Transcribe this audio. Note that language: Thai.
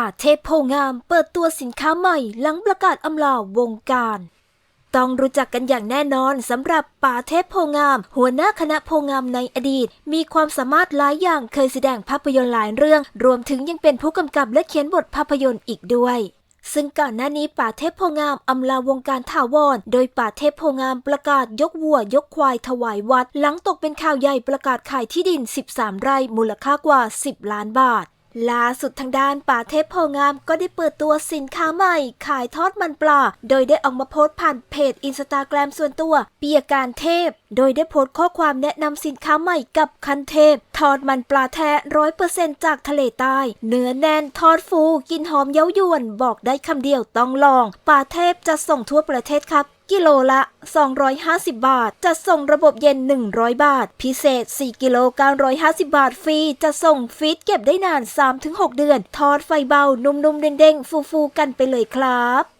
ป่าเทพโพงามเปิดตัวสินค้าใหม่หลังประกาศอำลาวงการ ต้องรู้จักกันอย่างแน่นอนสำหรับป่าเทพโพงาม หัวหน้าคณะโพงามในอดีต มีความสามารถหลายอย่างเคยแสดงภาพยนตร์หลายเรื่อง รวมถึงยังเป็นผู้กำกับและเขียนบทภาพยนตร์อีกด้วยซึ่งก่อนหน้านี้ป่าเทพโพงามอำลาวงการถาวร โดยป่าเทพโพงามประกาศยกวัวยกควายถวายวัด หลังตกเป็นข่าวใหญ่ประกาศขายที่ดิน 13 ไร่มูลค่ากว่า 10 ล้านบาท ล่าสุดทางด้านป่าเทพโพงามก็ได้เปิดตัวสินค้าใหม่ ขายทอดมันปลา โดยได้ออกมาโพสต์ผ่านเพจอินสตาแกรมส่วนตัว เปียการเทพโดยได้โพสต์ข้อความแนะนำสินค้าใหม่กับคันเทพ ทอดมันปลาแท้ร้อยเปอร์เซ็นจากทะเลใต้ เนื้อแน่นทอดฟูกินหอมเย้ายวน บอกได้คำเดียวต้องลองป่าเทพจะส่งทั่วประเทศครับกิโลละ 250 บาท จะส่งระบบเย็น 100 บาท พิเศษ 4 กิโล950 บาท ฟรี จะส่งฟีดเก็บได้นาน 3-6 เดือน ทอดไฟเบา นุ่มๆ เด้งๆ ฟูๆ กันไปเลยครับ